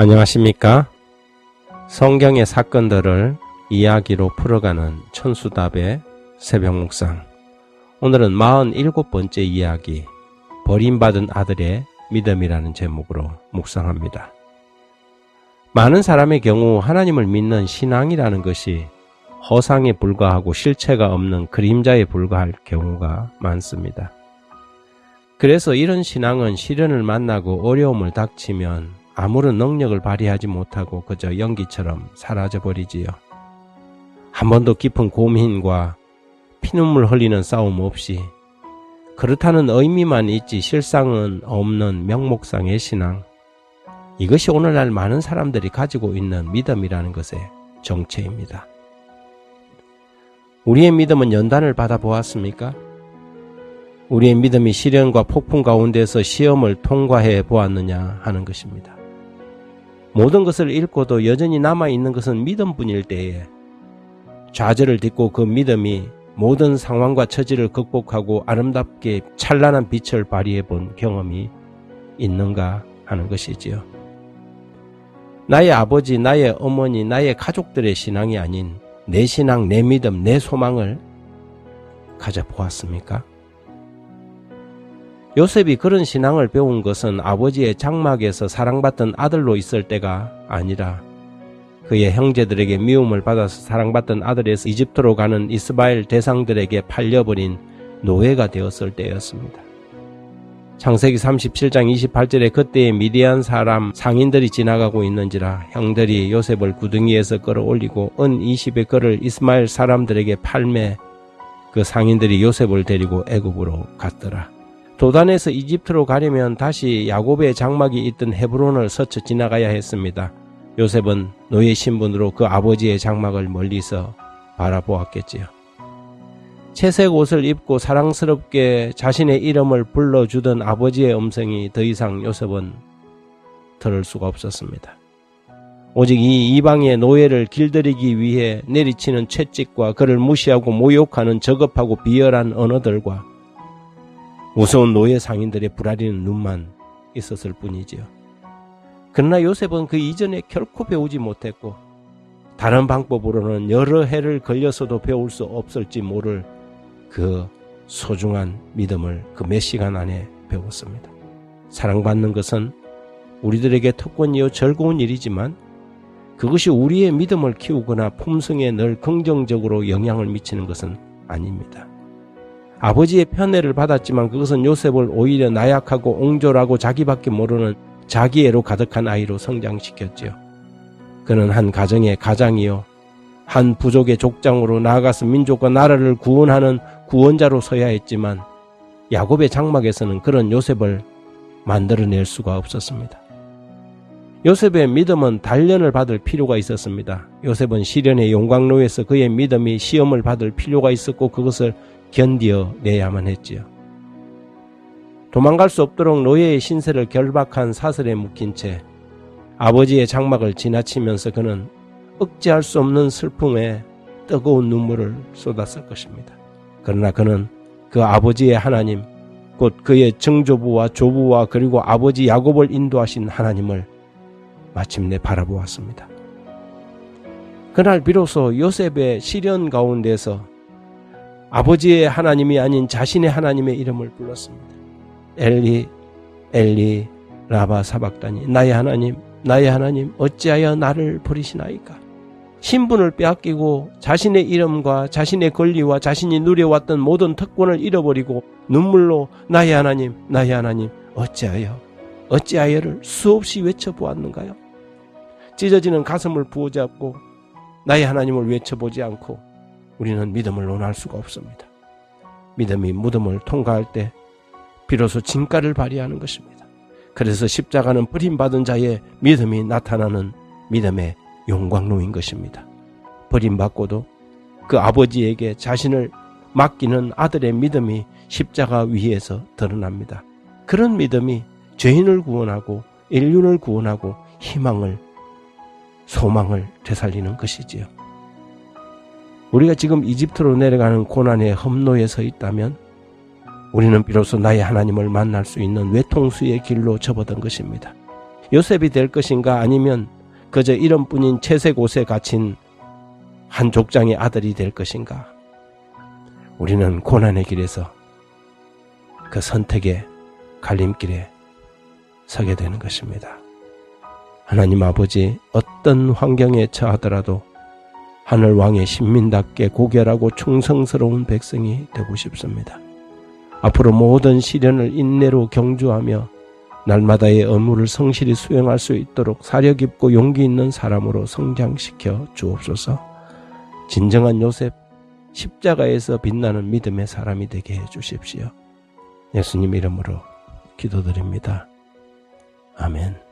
안녕하십니까? 성경의 사건들을 이야기로 풀어가는 천수답의 새벽 묵상. 오늘은 47번째 이야기, 버림받은 아들의 믿음이라는 제목으로 묵상합니다. 많은 사람의 경우 하나님을 믿는 신앙이라는 것이 허상에 불과하고 실체가 없는 그림자에 불과할 경우가 많습니다. 그래서 이런 신앙은 시련을 만나고 어려움을 닥치면 아무런 능력을 발휘하지 못하고 그저 연기처럼 사라져 버리지요. 한 번도 깊은 고민과 피눈물 흘리는 싸움 없이 그렇다는 의미만 있지 실상은 없는 명목상의 신앙. 이것이 오늘날 많은 사람들이 가지고 있는 믿음이라는 것의 정체입니다. 우리의 믿음은 연단을 받아보았습니까? 우리의 믿음이 시련과 폭풍 가운데서 시험을 통과해 보았느냐 하는 것입니다. 모든 것을 잃고도 여전히 남아있는 것은 믿음뿐일 때에 좌절을 딛고 그 믿음이 모든 상황과 처지를 극복하고 아름답게 찬란한 빛을 발휘해 본 경험이 있는가 하는 것이지요. 나의 아버지, 나의 어머니, 나의 가족들의 신앙이 아닌 내 신앙, 내 믿음, 내 소망을 가져보았습니까? 요셉이 그런 신앙을 배운 것은 아버지의 장막에서 사랑받던 아들로 있을 때가 아니라 그의 형제들에게 미움을 받아서 사랑받던 아들에서 이집트로 가는 이스마엘 대상들에게 팔려버린 노예가 되었을 때였습니다. 창세기 37장 28절에 그때의 미디안 사람 상인들이 지나가고 있는지라 형들이 요셉을 구덩이에서 끌어올리고 은 20의 그를 이스마엘 사람들에게 팔매 그 상인들이 요셉을 데리고 애굽으로 갔더라. 도단에서 이집트로 가려면 다시 야곱의 장막이 있던 헤브론을 서쳐 지나가야 했습니다. 요셉은 노예 신분으로 그 아버지의 장막을 멀리서 바라보았겠지요. 채색 옷을 입고 사랑스럽게 자신의 이름을 불러주던 아버지의 음성이 더 이상 요셉은 들을 수가 없었습니다. 오직 이 이방의 노예를 길들이기 위해 내리치는 채찍과 그를 무시하고 모욕하는 저급하고 비열한 언어들과 무서운 노예 상인들의 불아리는 눈만 있었을 뿐이지요. 그러나 요셉은 그 이전에 결코 배우지 못했고 다른 방법으로는 여러 해를 걸려서도 배울 수 없을지 모를 그 소중한 믿음을 그 몇 시간 안에 배웠습니다. 사랑받는 것은 우리들에게 특권이요 즐거운 일이지만 그것이 우리의 믿음을 키우거나 품성에 늘 긍정적으로 영향을 미치는 것은 아닙니다. 아버지의 편애를 받았지만 그것은 요셉을 오히려 나약하고 옹졸하고 자기밖에 모르는 자기애로 가득한 아이로 성장시켰지요. 그는 한 가정의 가장이요. 한 부족의 족장으로 나아가서 민족과 나라를 구원하는 구원자로 서야 했지만 야곱의 장막에서는 그런 요셉을 만들어낼 수가 없었습니다. 요셉의 믿음은 단련을 받을 필요가 있었습니다. 요셉은 시련의 용광로에서 그의 믿음이 시험을 받을 필요가 있었고 그것을 견디어 내야만 했지요. 도망갈 수 없도록 노예의 신세를 결박한 사슬에 묶인 채 아버지의 장막을 지나치면서 그는 억제할 수 없는 슬픔에 뜨거운 눈물을 쏟았을 것입니다. 그러나 그는 그 아버지의 하나님, 곧 그의 증조부와 조부와 그리고 아버지 야곱을 인도하신 하나님을 마침내 바라보았습니다. 그날 비로소 요셉의 시련 가운데서 아버지의 하나님이 아닌 자신의 하나님의 이름을 불렀습니다. 엘리, 엘리, 라바 사박다니, 나의 하나님, 나의 하나님, 어찌하여 나를 버리시나이까? 신분을 빼앗기고 자신의 이름과 자신의 권리와 자신이 누려왔던 모든 특권을 잃어버리고 눈물로 나의 하나님, 나의 하나님, 어찌하여, 어찌하여를 수없이 외쳐보았는가요? 찢어지는 가슴을 부어잡고 나의 하나님을 외쳐보지 않고 우리는 믿음을 논할 수가 없습니다. 믿음이 무덤을 통과할 때 비로소 진가를 발휘하는 것입니다. 그래서 십자가는 버림받은 자의 믿음이 나타나는 믿음의 용광로인 것입니다. 버림받고도 그 아버지에게 자신을 맡기는 아들의 믿음이 십자가 위에서 드러납니다. 그런 믿음이 죄인을 구원하고 인륜을 구원하고 희망을 소망을 되살리는 것이지요. 우리가 지금 이집트로 내려가는 고난의 험로에 서 있다면 우리는 비로소 나의 하나님을 만날 수 있는 외통수의 길로 접어든 것입니다. 요셉이 될 것인가 아니면 그저 이름뿐인 채색 옷에 갇힌 한 족장의 아들이 될 것인가? 우리는 고난의 길에서 그 선택의 갈림길에 서게 되는 것입니다. 하나님 아버지 어떤 환경에 처하더라도 하늘 왕의 신민답게 고결하고 충성스러운 백성이 되고 싶습니다. 앞으로 모든 시련을 인내로 경주하며 날마다의 업무를 성실히 수행할 수 있도록 사려 깊고 용기 있는 사람으로 성장시켜 주옵소서. 진정한 요셉 십자가에서 빛나는 믿음의 사람이 되게 해 주십시오. 예수님 이름으로 기도드립니다. 아멘.